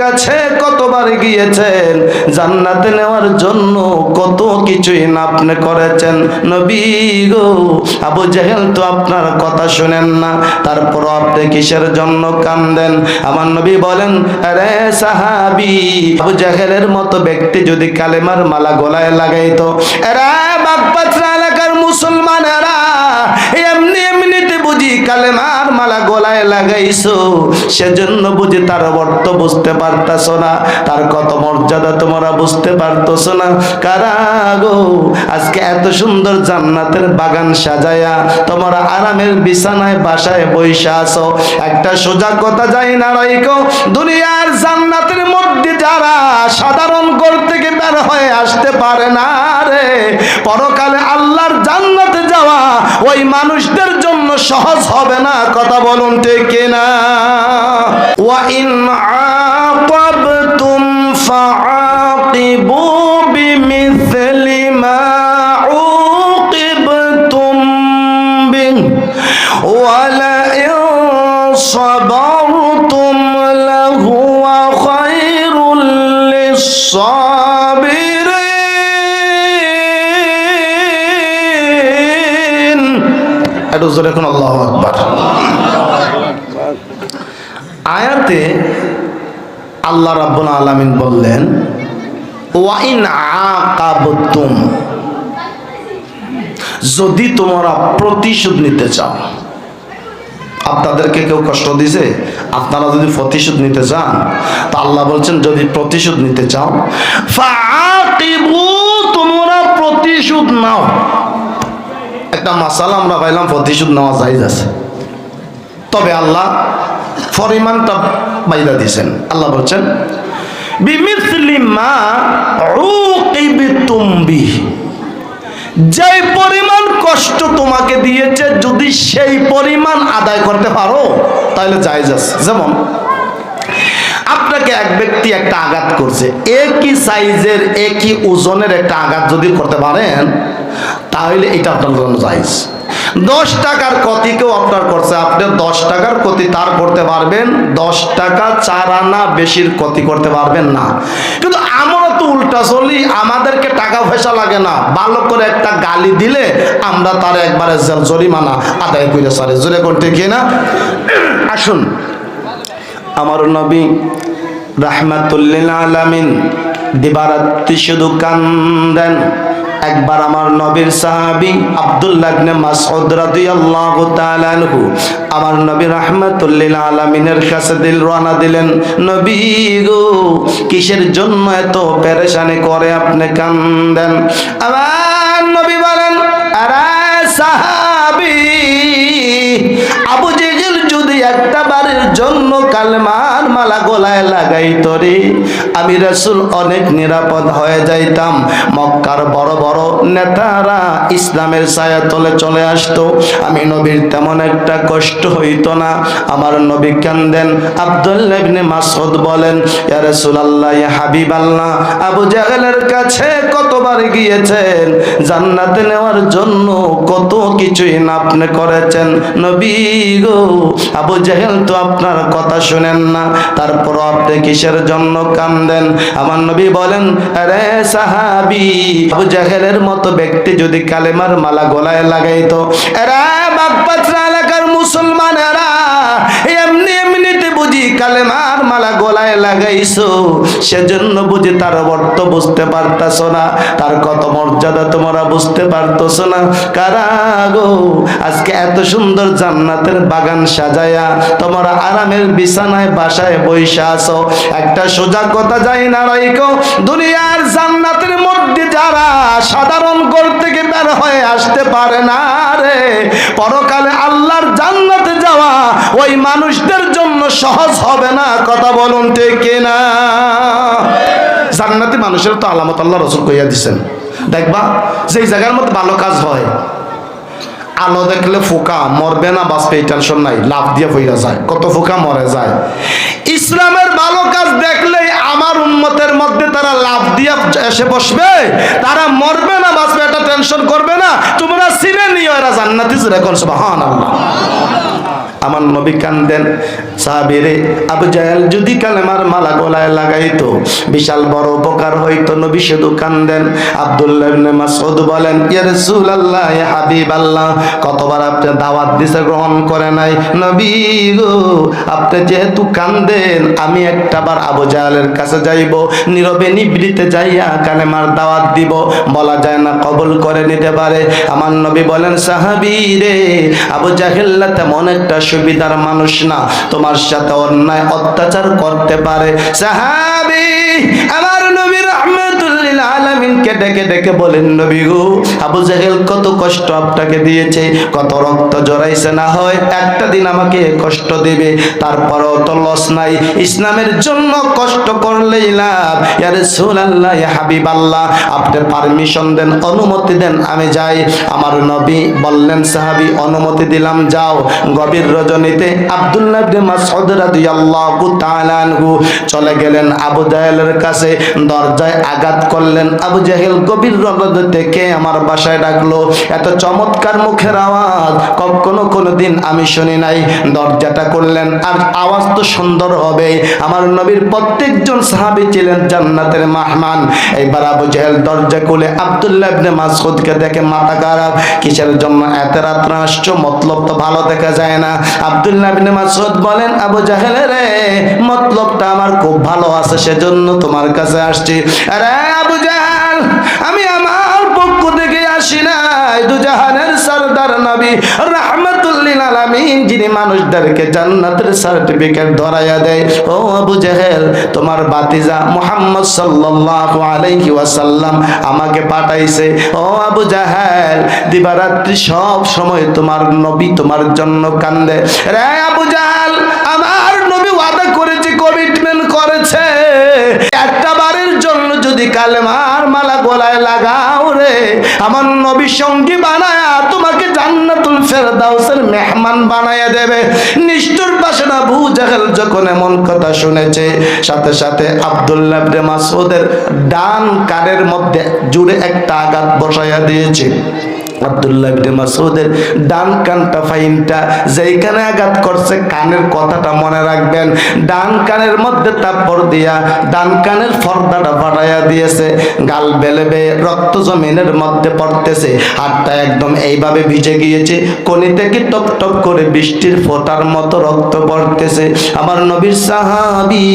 কাছে কতবার গিয়েছেন? জান্নাতে নেওয়ার জন্য কত কিছুই না আপনি করেছেন? নবী গো, আবু জাহেল তো আপনার কথা শুনেন না। তারপর আপনি কিসের জন্য কান্দেন? আমার নবী বলেন, আরে সাহাবি, আবু জাহেলের মতো ব্যক্তি যদি কালেমার মালা গলায় লাগাইতো, এরা কালেমার মালা গলায় লাগাইছো, সেজন্য বুঝি তার অর্থ বুঝতে পারতাছ না। তার কত মর্যাদা তোমরা বুঝতে পারতছ না। কারা গো, আজকে এত সুন্দর জান্নাতের বাগান সাজায়া তোমরা আরামের বিছানায় বাসায় বইসা আছো। একটা সোজা কথা যাই না রাইকো দুনিয়ার জান্নাতের মধ্যে যারা সাধারণ ঘর থেকে বের হয়ে আসতে পারে না রে, পরকালে আল্লাহর জান্নাতে যাওয়া ওই মানুষদের জন্য সহজ হবে না কথা বলুন ঠিক কিনা? ওয়া ইন আকাবতুম ফাআকিবু একটু জোরে আল্লাহ আয়াতে আল্লাহ রাব্বুল আলামিন বললেন ওয়াইন আকাবতুম, যদি তোমরা প্রতিশোধ নিতে চাও। আপনাদেরকে কেউ কষ্ট দিছে? আপনারা যদি প্রতিশোধ নিতে চান, তা আল্লাহ বলছেন, যদি প্রতিশোধ নিতে চাও তোমরা প্রতিশোধ নাও। একটা মাসাল আমরা পাইলাম প্রতিশোধ নেওয়া জায়েজ আছে। তবে আল্লাহ পরিমাণটা বাইদা দিয়েছেন। আল্লাহ বলছেন যে পরিমাণ কষ্ট তোমাকে দিয়েছে, যদি সেই পরিমাণ আদায় করতে পারো, তাহলে জায়েজ আছে। যেমন আপনাকে এক ব্যক্তি একটা আঘাত করছে। একই সাইজের, একই ওজনের একটা আঘাত যদি করতে পারেন, তাহলে এটা আপনার জন্য জায়েজ। দশ টাকার ক্ষতি কেউ আপনার করছে। আপনি দশ টাকার ক্ষতি তার করতে পারবেন, দশ টাকা চার আনা বেশির ক্ষতি করতে পারবেন না। কিন্তু আমরা তো উল্টা চলি, আমাদেরকে টাকা পয়সা লাগে না। ভালো করে একটা গালি দিলে আমরা তার একবারে জরিমানা আদায় করে সারে জোরে করতে কি না? আসুন। আমার নবী রাহমাতুল্লিল আলামিন দিবারাত্রি শুধু কান্দেন। একবার আমার নবীর সাহাবী আব্দুল্লাহ ইবনে মাসউদ রাদিয়াল্লাহু তাআলা আনহু আমার নবী রাহমাতুল্লিল আলামিনের কাছে দিল রওনা দিলেন, নবী গো, কিসের জন্য এত পেরেশানি করে আপনি কান্দেন? আমার নবী বলেন, আরে সাহাবী গলায় লাগাই তরে। আমি রাসূল অনেক নিরাপদ হয়ে যাইতাম। মক্কার বড় বড় নেতারা ইসলামের ছায়া তলে চলে আসতো। আমি নবীর তেমন একটা কষ্ট হইতো না। আমার নবী কান্দেন আব্দুল্লাহ মাসউদ বলেন, ইয়া রাসূলুল্লাহ, ইয়া হাবিবাল্লাহ, আবু জাহেলের কাছে কতবার গিয়েছেন? জান্নাতে নেওয়ার জন্য কত কিছুই না আপনি করেছেন? নবী গো, আবু জাহেল তো আপনার কথা শুনেন না। তারপর আপনি কিসের জন্য কান্দেন? আমার নবী বলেন, আরে সাহাবি, আবু জাহেলের মতো ব্যক্তি যদি কালেমার মালা গলায় লাগাইতো, এরা বাগপাত্রা এলাকার মুসলমানেরা এমনি এমনিতে বুঝি কালেমার মালা গলায় লাগাইছো, সেজন্য বুঝি তার অর্থ বুঝতে পারতাছ না। তার কত মর্যাদা তোমরা বুঝতে পারতছ না। কারা গো, আজকে এত সুন্দর জান্নাতের বাগান সাজায়া তোমরা আরামের বিছানায় বাসায় বইসা আছো। একটা সোজা কথা যাই না রাইকো, দুনিয়ার জান্নাতের মধ্যে যারা সাধারণ ঘর থেকে বের হয়ে আসতে পারে না রে, পরকালে আল্লাহর জান্নাতে ওই মানুষদের জন্য সহজ হবে না, কথা বলুন ঠিক কিনা? জান্নাতি মানুষের তো আলামত আল্লাহ রসুল কইয়া দিছেন। দেখবা, যেই জায়গার মধ্যে ভালো কাজ হয়, আলো দেখলে ফোকা, মরবে না, বাঁচবে, এই টেনশন নাই লাভ দিয়ে ফইরা যায়, কত ফোকা মরে যায়। ইসলামের ভালো কাজ দেখলেই আমার উন্মতের মধ্যে তারা লাভ দিয়ে এসে বসবে, তারা মরবে না, বাঁচবে, এটা টেনশন করবে না। তোমরা সিনে নিও এরা জান্নাতি জুড়ে করছ হান আল্লাহ আমার নবী কান্দেন। সাহাবিরে, আবু জাহেল, যদি কালেমার মালা গলায় লাগাইতো, বিশাল বড় উপকার হইতো। নবী শুধু কান্দেন। আব্দুল্লাহ ইবনে মাসউদ বলেন, ইয়া রাসূলুল্লাহ ইয়া হাবিবাল্লাহ, কতবার আপনি দাওয়াত দিছে, গ্রহণ করে নাই? নবী গো, আপনি যেহেতু কান্দেন, আমি একটাবার আবু জাহেলের কাছে যাইব, নীরবে নিবৃতে যাইয়া কালেমার দাওয়াত দিব। বলা যায় না, কবুল করে নিতে পারে। আমার নবী বলেন সাহাবী রে আবু জাহেল্লা তেমন একটা সুবিধার মানুষ না। তোমার সাথে অন্যায় অত্যাচার করতে পারে। সাহাবি আমার আলামিনকে ডেকে ডেকে বলেন, নবী গো, আবু জাহেল কত কষ্ট আপনাকে দিয়েছে, কত রক্ত জড়াইছে না হয়, একটা দিন আমাকে কষ্ট দিবে, তারপরও তো লস নাই, ইসলামের জন্য কষ্ট করলেই লাভ, ইয়া রাসূলুল্লাহ, ইয়া হাবিবাল্লাহ, আপনি পারমিশন দেন, অনুমতি দেন, আমি যাই। আমার নবী বললেন, সাহাবী, অনুমতি দিলাম, যাও। গভীর রজনীতে আব্দুল্লাহ ইবনে মাসউদ রাদিয়াল্লাহু তাআলা আনহু চলে গেলেন আবু জাহেলের কাছে, দরজায় আঘাত করলেন। আবু জাহেল গভীর রজনী থেকে আমার বাসায় ডাকলো। এত চমৎকার মুখের আওয়াজ, কখনো কোনো দিন আমি শুনি নাই। দরজাটা করলেন আর আওয়াজ তো সুন্দর হবে। আমার নবীর প্রত্যেকজন সাহাবী ছিলেন জান্নাতের মেহমান। এইবার আবু জাহেল দরজা খুলে আব্দুল্লাহ ইবনে মাসউদকে দেখে, মাথা খারাপ। কিসের জন্য এত রাত্রে আসছো? মতলব তো ভালো দেখা যায় না। আব্দুল্লাহ ইবনে মাসউদ বলেন, আবু জাহেল রে, মতলবটা আমার খুব ভালো আছে, সেজন্য তোমার কাছে আসছি। আরে দুজাহানের সরদার নবী যিনি মানুষদেরকে জান্নাতের সার্টিফিকেট ধরাইয়া দেয়। ও আবু তোমার বাতিজা সাল্লাল্লাহু আলাইহি ওয়াসাল্লাম আমাকে পাঠাইছে। ও আবু জাহেল, দিবারাত্রি সব সময় তোমার নবী তোমার জন্য কান্দে। রে আবু জাহেল, আমার নবী ওয়াদা করেছে কমিটমেন্ট করেছে। একটা বারের জন্য যদি কালেমার মালা গলায় লাগাও রে আমার নবী সঙ্গী বানায়া তোমাকে জান্নাতুল ফেরদাউসের মেহমান বানায়া দেবে। নিষ্ঠুর পাশে না ভু জাহেল যখন এমন কথা শুনেছে। সাথে সাথে আব্দুল্লাহ ইবনে মাসউদের ডান কানের মধ্যে জুড়ে একটা আঘাত বসাইয়া দিয়েছে। আব্দুল্লাহ ইবনে মাসউদের ডান কানটা ফাইনটা, যেইখানে আঘাত করছে, কানের কথাটা মনে রাখবেন। ডান কানের মধ্যে তাপর দিয়া, ডান কানের ফর্দাটা ফাটাইয়া দিয়েছে। গাল বেলেবে রক্ত জমিনের মধ্যে পড়তেছে। হাতটা একদম এইভাবে ভিজে গিয়েছে। কোনি থেকে টপ টপ করে বৃষ্টির ফোঁটার মতো রক্ত পড়তেছে। আমার নবীর সাহাবি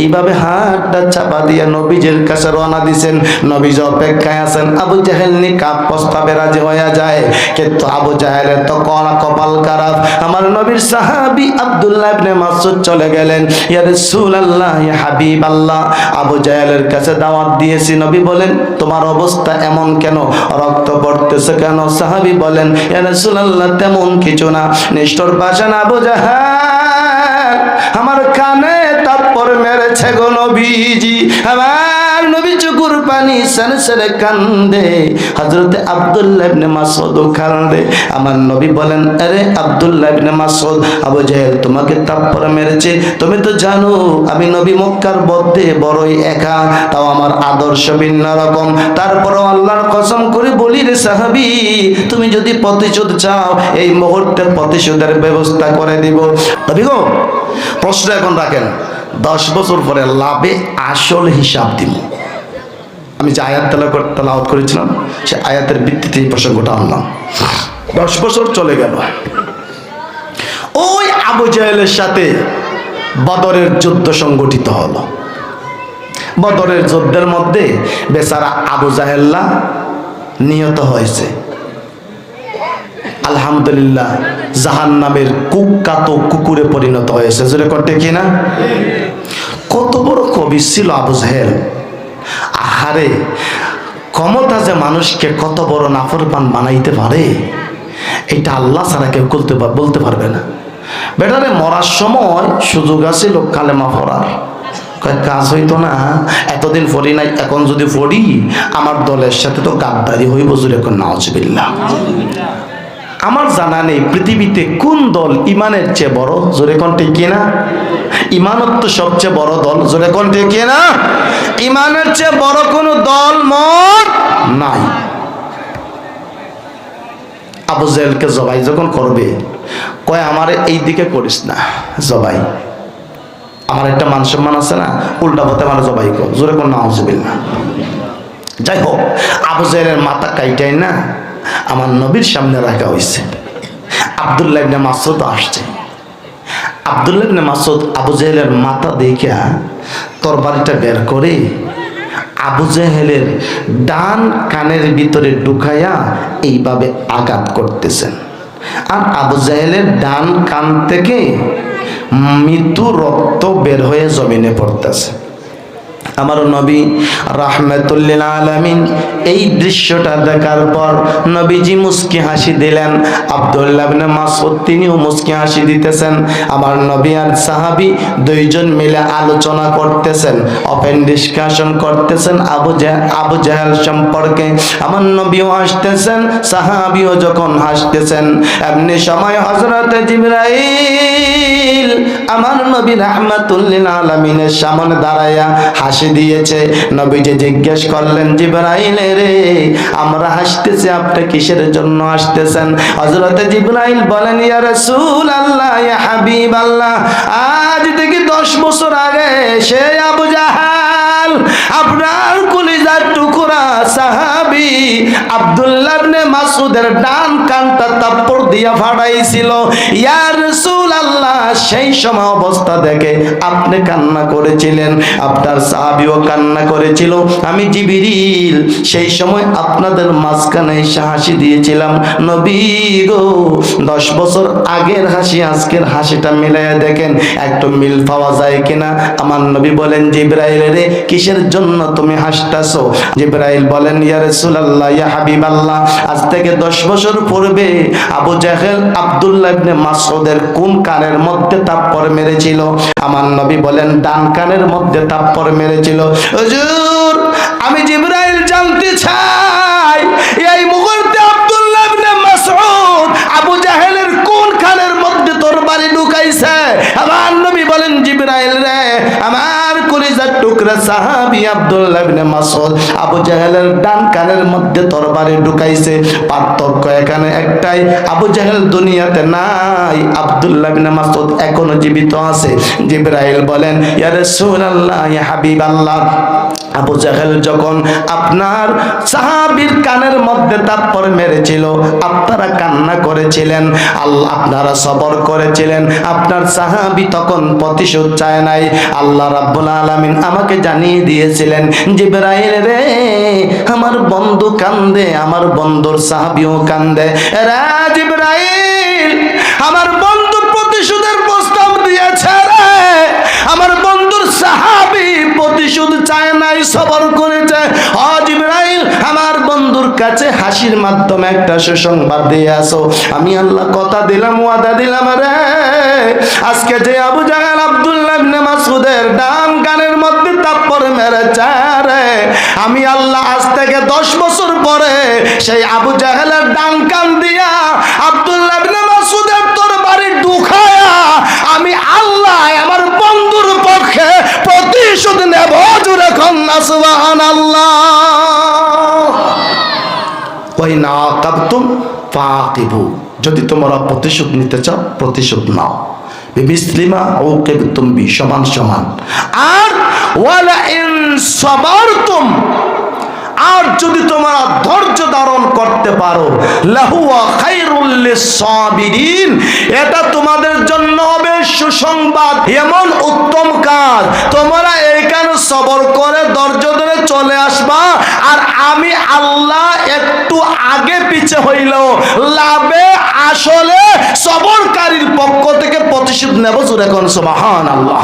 এইভাবে হাতটা চাপা দিয়া নবীজের কাছে রওনা দিছেন। নবীজ অপেক্ষায় আছেন। আবু জাহেল নি কাপ প্রস্তাবে রাজি হয়ে যায়। কিন্তু আবু জাহেলের তো কড়া কপাল খারাপ। আমার নবীর সাহাবি আব্দুল্লাহ মাসউদ চলে গেলেন। ইয়া রাসূলুল্লাহ, ইয়া হাবিবাল্লাহ। আবু জাহেলের কাছে দাওয়াত দিয়েছি। নবী বলেন, তোমার অবস্থা এমন কেন? রক্ত পড়তেছে কেন? সাহাবি বলেন, ইয়া রাসূলুল্লাহ, তেমন কিছু না। নিষ্ঠুর পাশান আবু জাহেল, আমার কানে তারপর মেরেছে গো নবীজি। আমার নবী চুকুর পানি সেনে সেনে কান্দে। হজরতে আব্দুল্লাহ ইবনে মাসউদ কান্দে। আমার নবী বলেন, আরে আব্দুল্লাহ ইবনে মাসউদ, আবু জাহেল তোমাকে তারপর মেরেছে। তুমি তো জানো, আমি নবী মক্কার মধ্যে বড়ই একা, তাও আমার আদর্শ ভিন্ন রকম। তারপরও আল্লাহর কসম করে বলি রে সাহাবি, তুমি যদি প্রতিশোধ চাও, এই মুহূর্তে প্রতিশোধের ব্যবস্থা করে দিব। নবী গো, প্রশ্ন এখন রাখেন। দশ বছর পরে লাভে আসল হিসাব দিব আমি যে আয়াত তেলা তেলাওয়াত করেছিলাম, সে আয়াতের ভিত্তিতে এই প্রসঙ্গটা আনলাম। দশ বছর চলে গেল। ওই আবু জাহেলের সাথে বদরের যুদ্ধ সংগঠিত হলো। বদরের যুদ্ধের মধ্যে বেচারা আবু জাহেল্লা নিহত হয়েছে। আলহামদুলিল্লাহ জাহান নামের কুকাত কুকুরে পরিণত হয়েছে। যেটা করতে কি না কত বড় কবি ছিল আবু জাহেল। আহারে, ক্ষমতা যে মানুষকে কত বড় নাফরমান বানাইতে পারে, এটা আল্লাহ ছাড়া কেউ বলতে বলতে পারবে না। বেটারে, মরার সময় সুযোগ আছে লোক কালেমা পড়ার। কাজ হইতো না, এতদিন ফরি নাই, এখন যদি ফরি আমার দলের সাথে তো গাদ্দারি হইব জুড়ে এখন নাওজবিল্লা আমার জানা নেই পৃথিবীতে কোন দল ইমানের চেয়ে বড়? জোরে কোনটি কিনা ইমানত তো সবচেয়ে বড় দল। জোরে কোনটি না? ইমানের চেয়ে বড় কোনো দল মত নাই। আবু জেলকে জবাই যখন করবে, কয়, আমার এই দিকে করিস না, জবাই। আমার একটা মান সম্মান আছে না, উল্টা পথে আমার জবাই কর। জোরে কোন না না যাই হোক, আবু জাহেলের মাথা কাইটাই না। আমার নবীর সামনে রাখা হয়েছে। আবদুল্লাহ ইবনে মাসুদ আসছে। আবদুল্লাহ ইবনে মাসুদ আবু জাহেলের মাথা দেখা তরবারিটা বের করে আবু জাহেলের ডান কানের ভিতরে ঢুকাইয়া এইভাবে আঘাত করতেছেন। আর আবু জাহেলের ডান কান থেকে মৃত্যু রক্ত বের হয়ে জমিনে পড়তেছে। আমার নবী রাহমাতুল্লিল আলামিন এই দৃশ্যটা দেখার পর নবীজি মুস্কি হাসি দিলেন। আব্দুল্লাহ ইবনে মাসউদ তিনিও মুস্কি হাসি দিতেছেন। আমার নবী আর সাহাবী দুইজন মিলে আলোচনা করতেছেন ওপেন ডিসকাশন করতেছেন আবু জাহ আবু জাহেল সম্পর্কে। আমার নবীও হাসতেছেন, সাহাবীও যখন হাসতেছেন, এমনি সময় হযরত জিবরাইল আমার নবী রাহমাতুল্লিল আলামিনের সামনে দাঁড়ায়া হাসি দিয়েছে। নবীজি জিজ্ঞেস করলেন, জিব্রাইল রে, আমরা হাসতেছি, আপনি কিসের জন্য আসতেছেন হযরত জিব্রাইল বলেন, ইয়া রাসূল আল্লাহ ইয়া হাবিব আল্লাহ আজ থেকে 10 বছর আগে সে আবু জাহাল, আপনার কলিজার টুকরা সাহাবী আব্দুল্লাহ ইবনে মাসউদের ডান কানটা তাপ্পর দিয়া ফাড়াইছিল। ইয়া রাসূল আল্লাহ সেই সময় অবস্থা দেখে আপনি কান্না করেছিলেন, আপনার সাহাবিও কান্না করেছিল। আমি জিবিরিল, সেই সময় আপনাদের মাঝখানে এসে হাসি দিয়েছিলাম, নবী গো, দশ বছর আগের হাসি, আজকের হাসিটা মিলাইয়া দেখেন, একটু মিল পাওয়া যায় কিনা? আমার নবী বলেন, জিব্রাইল রে, কিসের জন্য তুমি হাসতাছো? জিব্রাইল বলেন, ইয়া রাসূলুল্লাহ, ইয়া হাবিবাল্লাহ, আজ থেকে দশ বছর পূর্বে আবু জাহেল আব্দুল্লাহ ইবনে মাসউদের কোন কানের মধ্যে তাপ্পর মেরেছিল। আমার নবী বলেন, ডান কানের মধ্যে তাপ্পর মেরেছিল। হুজুর, আমি জিব্রাইল জানতে চাই। সাহাবী আব্দুল্লাহ ইবনে আবু জাহেলের ডান কানের মধ্যে তরবারি ঢুকাইছে, পার্থক্য এখানে একটাই, আবু জাহেল দুনিয়াতে নাই, আব্দুল্লাহ ইবনে এখনও জীবিত আছে। জিব্রাইল বলেন, ইয়া রাসূলুল্লাহ, ইয়া হাবিবাল্লাহ। আবু জাহেল যখন আপনার সাহাবীর কানের মধ্যে তাপ্পর মেরেছিল, আপনারা কান্না করেছিলেন, আল্লাহ আপনারা সবর করেছিলেন, আপনার সাহাবী তখন প্রতিশোধ চায় নাই, আল্লাহ রাব্বুল আলামিন আমাকে জানিয়ে দিয়েছিলেন, জিবরাইল রে, আমার বন্ধু কান্দে, আমার বন্ধুর সাহাবিও কান্দে রে জিবরাইল সবর করেছে। ও জিবরাইল আমার বন্ধুর কাছে হাসির মাধ্যমে একটা সুসংবাদ দিয়ে আসো। আমি আল্লাহ কথা দিলাম, ওয়াদা দিলাম রে আজকে যে আবু জাহাল আব্দুল্লাহ ইবনে মাসউদের ডান কানের মধ্যে তাপ্পর মেরেছে রে আমি আল্লাহ আজ থেকে দশ বছর পরে সেই আবু জাহেলের ডান কান দিয়া আব্দুল্লাহ ইবনে মাসউদের তোর বাড়ি ঢুকায়া আমি আল্লাহ আমার বন্ধুর পক্ষে প্রতিশোধ নেব। যদি তোমরা প্রতিশোধ নিতে চাও প্রতিশোধ নাও। সমান সমান আর যদি তোমরা ধৈর্য ধারণ করতে পারো। এটা তোমাদের জন্য হবে সুসংবাদ। এমন উত্তম কাজ। তোমরা এইখানে সবর করে ধৈর্য ধরে চলে আসবা। আর আমি আল্লাহ একটু আগে পিছে হইলেও লাভে, আসলে সবরকারীর পক্ষ থেকে প্রতিশোধ নেব জোরে কোন সুবহান আল্লাহ